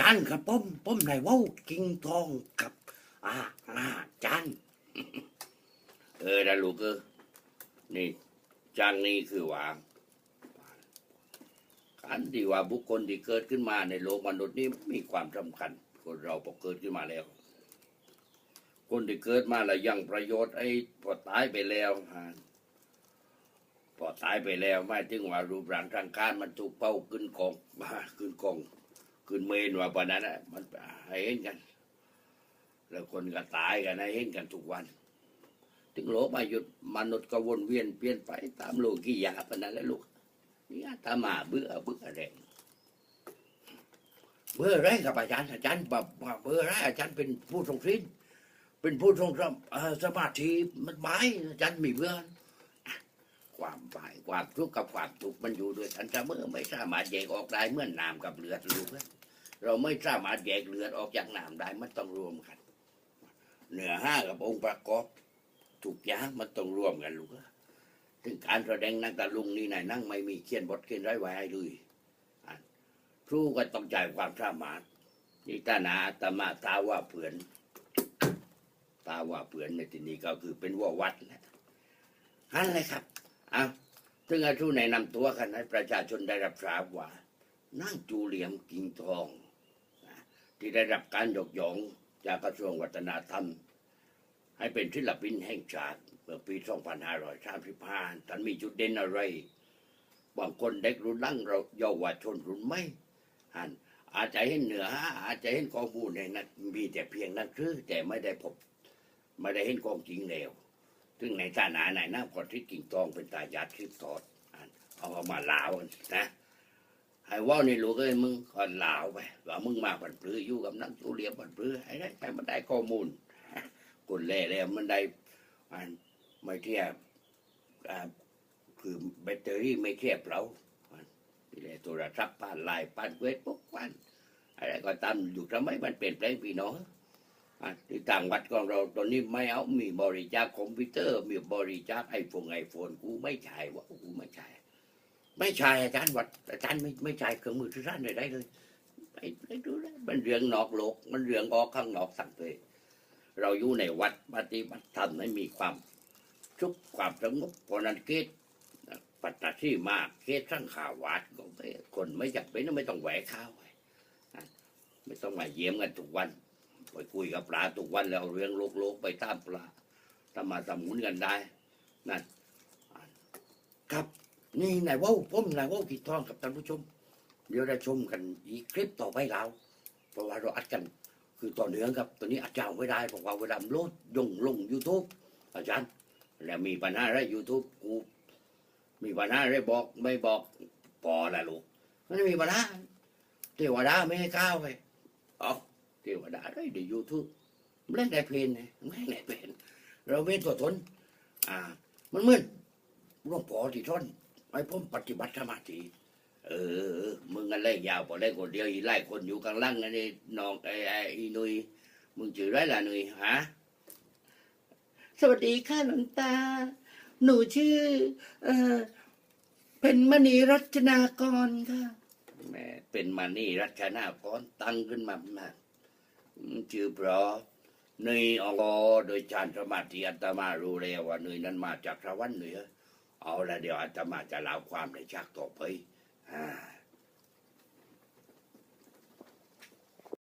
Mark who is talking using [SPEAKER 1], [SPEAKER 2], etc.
[SPEAKER 1] จารย์ครับผมผมนายว้ากิ่งทองกับอาอาจารย์
[SPEAKER 2] เออนะลูกเออนี่จางนี้คือว่าการที่ว่าบุคคลที่เกิดขึ้นมาในโลกมนุษย์นี่มีความสำคัญ คนเราพอเกิดขึ้นมาแล้ว คนที่เกิดมาแล้วยังประโยชน์ไอ้พอตายไปแล้วพอตายไปแล้วไม่ถึงว่ารูปร่างทางการมันถูกเป้าขึ้นกองมาขึ้นกอง ขึ้นเมนว่าปานนั้นน่ะมันให้เห็นกัน แล้วคนก็ตายกันให้เห็นกันทุกวัน ถึงโลกมาหยุดมนุษย์ก็วนเวียนเปลี่ยนไปตามโลกียาปานนั้นแหละลูกนี่อาตมาเบื่อเบื่อแรง
[SPEAKER 1] เบอร์ไรครับอาจารย์อาจารย์แบบเบอร์ไรอาจารย์เป็นผู้ทรงศีลเป็นผู้ทรงสมเอ่อสมาธิมันไม้อาจารย์มีเบื่อ
[SPEAKER 2] ความฝ่ายความทุกข์กับความทุกข์มันอยู่ด้วยกันเสมอไม่สามารถแยกออกได้เมื่อนน้ำกับเลือดลูกเอ้เราไม่สามารถแยกเลือดออกจากน้ำได้มันต้องรวมกัน เหนือห้ากับองค์ประกอบทุกย่างมันต้องรวมกันลูกถึงการแสดงนักตะลุงนี่นายนั่งไม่มีเขียนบทเขียนไร้ไว้ให้เลยครูก็ต้องใจความสามารถนี่ตานาตมาตาว่าเผื่อนตาว่าเผื่อนในที่นี้ก็คือเป็นว่าวัดแหละ
[SPEAKER 1] นั่นเลยครับ
[SPEAKER 2] อาถึงอาทุแนะนำตัวกันให้ประชาชนได้รับทราบว่า นั่งจูเหลียมกิ่งทองนะที่ได้รับการยกย่องจากกระทรวงวัฒนธรรม ให้เป็นศิลปินแห่งชาติเมื่อปี 2535ท่านมีจุดเด่นอะไร บางคนเด็กรุ่นลังเราเยาวชนรุ่นไม่หันอาจจะเห็นเหนืออาจจะเห็นข้อมูลในนั้นมีแต่เพียงนังสือแต่ไม่ได้พบ ไม่ได้เห็นของจริงแล้ว ซึ่งในฐานะไหนนะก่อนที่กิ่งทองเป็นตายาทิพย์ทอดเอาเอามาลาวนะให้ว่านี่ลูกเอ้ยมึงก่อนลาวไปว่ามึงมาบันปลืออยู่กับนักจูเลียบันปลือให้ได้ให้มันได้ข้อมูลคนแล่แล้วมันได้อันไม่เทียบคือแบตเตอรี่ไม่เทียบเราอันนี่แหละโทรศัพท์ผ่านไลน์ผ่านเวทปุ๊กวันอะไรก็ตามอยู่ทำไมมันเปลี่ยนแปลงพี่น้อง ที่ต่างวัดของเราตอนนี้ไม่เอามีบริจาคคอมพิวเตอร์ มีบริจาคไอโฟนไอโฟนกูไม่ใช่วะกูไม่ใช่
[SPEAKER 1] ไม่ใช่อาจารย์วัดอาจารย์ไม่ไม่ใช่เครื่องมือสื่อสารใดๆเลย
[SPEAKER 2] ไปไปดูแลมันเรื่องนอกโลก มันเรื่องออกข้างนอกสังเวยเราอยู่ในวัดปฏิบัติธรรมให้มีความสุขความสงบเพราะนั้นเกตปัตตาที่มากเกตทั้งข่าววัดคนไม่จำเป็นไม่ต้องแหวกข้าวไม่ต้องมาเยี่ยมกันทุกวัน ไปคุยกับปลาทุกวันแล้วเรื่องโลกโลกไปตามปลาถ้ามาสมุนกันได้นั่น
[SPEAKER 1] ครับนี่นายว้าผมนายว้ากิ่ทองกับท่านผู้ชม เดี๋ยวได้ชมกันอีกคลิปต่อไปแล้วเพราะว่าเราอัดกันคือต่อเนื่องครับตอนนี้อาจารย์ไม่ได้เพราะว่าเวลาโลดยงลงยูทูบอาจารย์
[SPEAKER 2] แล้วมีปัญหาอะไรยูทูบกูมีปัญหาอะไรบอกไม่บอกพอละลูก
[SPEAKER 1] มันไม่มีปัญหาเทวดาไม่ให้ข้าวไป
[SPEAKER 2] เอา เทวดาได้ในยูทูบ
[SPEAKER 1] เล่นได้เพลงไงไม่ได้เพลงเราเว้นตัวทนอ่า มันมือนหลวงพอที่ทนไอ้ผมปฏิบัติสมาธิ
[SPEAKER 2] เออเออมึงกันเล่ยาวพอเล่คนเดียวอีไล่คนอยู่กลางล่างนั่นนี่น้องไอ้ไอ้อีนุยมึงชื่อไรล่ะนุยฮะ
[SPEAKER 1] สวัสดีค่ะหลวงตา หนูชื่อ เออเป็นมณีรัตนากรค่ะ
[SPEAKER 2] แม่เป็นมานี่รัชนาก้อนตั้งขึ้นมามาก ชื่อเพราะเนยออกโดยฌานสมาธิอัตมารู้แล้วว่าเนยนั้นมาจากสวรรค์เหนือเอาละเดี๋ยวอาตมาจะเล่าความในฉากต่อไปอ่า